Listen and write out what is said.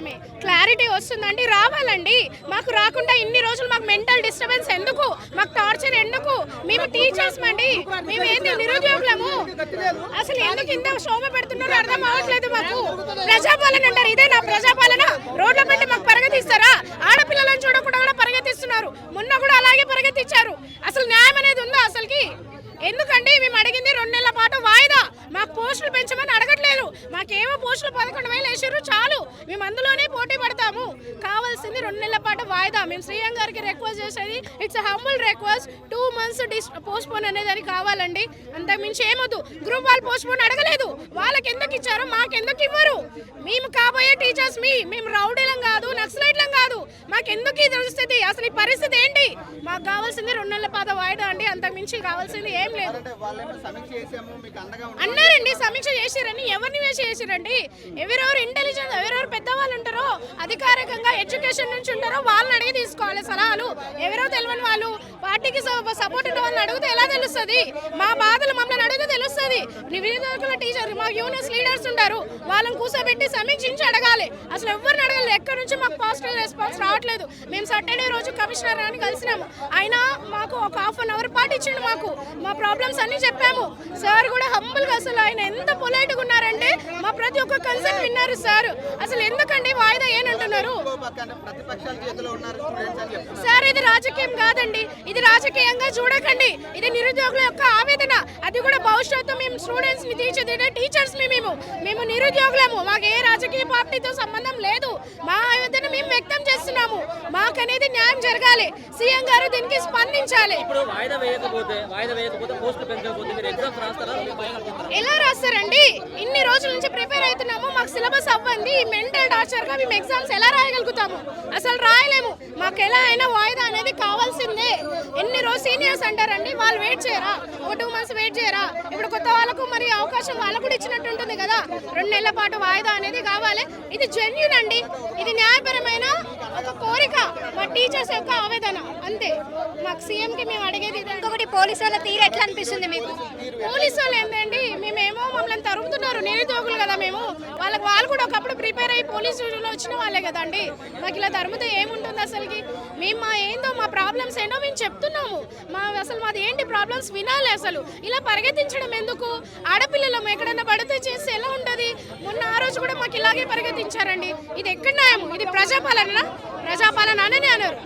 మాత్రమే. క్లారిటీ వస్తుందండి. రావాలండి. మాకు రాకుండా ఇన్ని రోజులు మాకు మెంటల్ డిస్టర్బెన్స్ ఎందుకు? మాకు టార్చర్ ఎందుకు? మేము టీచర్స్ అండి మేము ఏంటి నిరుద్యోగులము? అసలు ఎందుకు ఇంత శోభ పెడుతున్నారో అర్థం అవ్వట్లేదు మాకు. ప్రజాపాలన అంటారు. ఇదే నా ప్రజాపాలన. రోడ్ల పెట్టి మాకు పరిగెత్తిస్తారా? ఆడపిల్లలను చూడకుండా కూడా పరిగెత్తిస్తున్నారు. మొన్న కూడా అలాగే పరిగెత్తిచ్చారు. అసలు న్యాయం అనేది ఉందా అసలుకి? ఎందుకండి? మేము అడిగింది రెండు నెలల పాటు వాయిదా. మాకు పోస్టులు పెంచమని అడగట్లేదు. మాకేమో పోస్టులు పదకొండు వేలు వేసారు చాలు. మేము అందులోనే పోటీ కావాల్సింది రెండు నెలల పాటు వాయిదా. మేము శ్రీయం గారికి రిక్వెస్ట్ చేసేది it's humble request two months this postpone అనేది అని కావాలండి. అంతకు మించి ఏమొద్దు. గ్రూప్ వాళ్ళు పోస్ట్ పోన్ అడగలేదు. వాళ్ళకి ఎందుకు ఇచ్చారు మాకు ఎందుకు ఇవ్వరు. మేము కాబోయే టీచర్స్ మీ మేము రౌడీలం కాదు నక్సలైట్లం కాదు. మాకు ఎందుకు ఈ పరిస్థితి అసలు ఈ పరిస్థితి ఏంటి? మాకు కావాల్సింది రెండు నెలల పాత వాయిదా అండి. అంతకు మించి కావాల్సింది ఏం లేదు. అన్నారండి. సమీక్ష చేసిరని ఎవరిని వేసి చేసిరండి? ఎవరెవరు ఇంటెలిజెన్స్ ఎవరెవరు ఉంటారో అధికారికంగా ఎడ్యుకేషన్ నుంచి ఉంటారో వాళ్ళని అడిగి తీసుకోవాలి సలహాలు. ఎవరో తెలియని వాళ్ళు పార్టీకి సపోర్ట్ ఉన్న వాళ్ళని అడిగితే ఎలా తెలుస్తుంది? మా బాధలు మమ్మల్ని అడిగితే తెలుస్తుంది. నివేదికల టీచర్ మా యూనియన్స్ లీడర్స్ ఉంటారు. వాళ్ళని కూర్చోబెట్టి సమీక్షించి అడగాలి. అసలు ఎవరిని అడగాలి? ఎక్కడి నుంచి మాకు పాజిటివ్ రెస్పాన్స్ రావట్లేదు. మేము సాటర్డే రోజు కమిషనర్ అని కలిసినాము. అయినా మాకు ఒక హాఫ్ అన్ అవర్ పాటు ఇచ్చిండు మాకు. మా ప్రాబ్లమ్స్ అన్ని చెప్పాము. సార్ కూడా హంబుల్గా అసలు ఆయన ఎంత పొలైట్గా ఉన్నారంటే ప్రతి ఒక్క కన్సర్న్ విన్నారు సార్ అసలు ఎందుకండి వాయిదా ఏనంటున్నారు? సార్ ఇది రాజకీయం కాదండి. ఇది రాజకీయంగా చూడకండి. ఇది నిరుద్యోగుల యొక్క ఆవేదన. అది కూడా భవిష్యత్తు మేము స్టూడెంట్స్ని తీర్చిదిద్దే టీచర్స్ని మేము. మేము నిరుద్యోగులము. మాకు ఏ రాజకీయ పార్టీతో సంబంధం లేదు. మా ఆవేదన మేము వ్యక్తం చేస్తున్నాము. మాకనేది న్యాయం జరగాలి. సీఎం గారు దీనికి స్పందించాలి. భయం ఎలా రాస్తారండి? ఇన్ని రోజుల నుంచి ప్రిపేర్ అవుతున్నాము. మాకు సిలబస్ అవ్వండి మెంటల్ టార్చర్గా మేము ఎగ్జామ్స్ ఎలా రాయగలుగుతాము? అసలు రాయలేము. మాకు ఎలా అయినా వాయిదా అనేది కావాల్సిందే. ఎన్ని రోజు సీనియర్స్ అంటారండి వాళ్ళు వెయిట్ చేయరా? ఒక టూ మంత్స్ వెయిట్ చేయరా? ఇప్పుడు కొత్త వాళ్ళకు మరి అవకాశం వాళ్ళకు కూడా ఇచ్చినట్టు ఉంటుంది కదా. రెండు నెలల పాటు వాయిదా అనేది కావాలి. ఇది జెన్యున్ అండి. ఇది కోరిక మా టీచర్స్ యొక్క ఆవేదన అంతే. మాకు సీఎం కి మేము అడిగేది ఇంకొకటి పోలీసు వాళ్ళ తీరు ఎట్లా అనిపిస్తుంది మీకు? పోలీసు వాళ్ళు ఏంటండి మేమేమో మమ్మల్ని తరుముతున్నారు నిరుద్యోగులు కదా మేము. వాళ్ళకి వాళ్ళు కూడా ఒకప్పుడు ప్రిపేర్ అయ్యి పోలీసు వచ్చిన వాళ్ళే కదండి. మాకు ఇలా తరుముతే ఏముంటుంది అసలుకి? మేము మా ఏందో మా ప్రాబ్లమ్స్ ఏంటో మేము చెప్తున్నాము. మా అసలు మాది ఏంటి ప్రాబ్లమ్స్? వినాలి అసలు. ఇలా పరిగెత్తించడం ఎందుకు? ఆడపిల్లలం ఎక్కడైనా పడితే చేస్తే ఎలా ఉంటుంది? మొన్న ఆ రోజు కూడా మాకు ఇలాగే పరిగెత్తించారండి. ఇది ఎక్కడ న్యాయం ఇది ప్రజాపాలన ప్రజాపాలన అని అన్నారు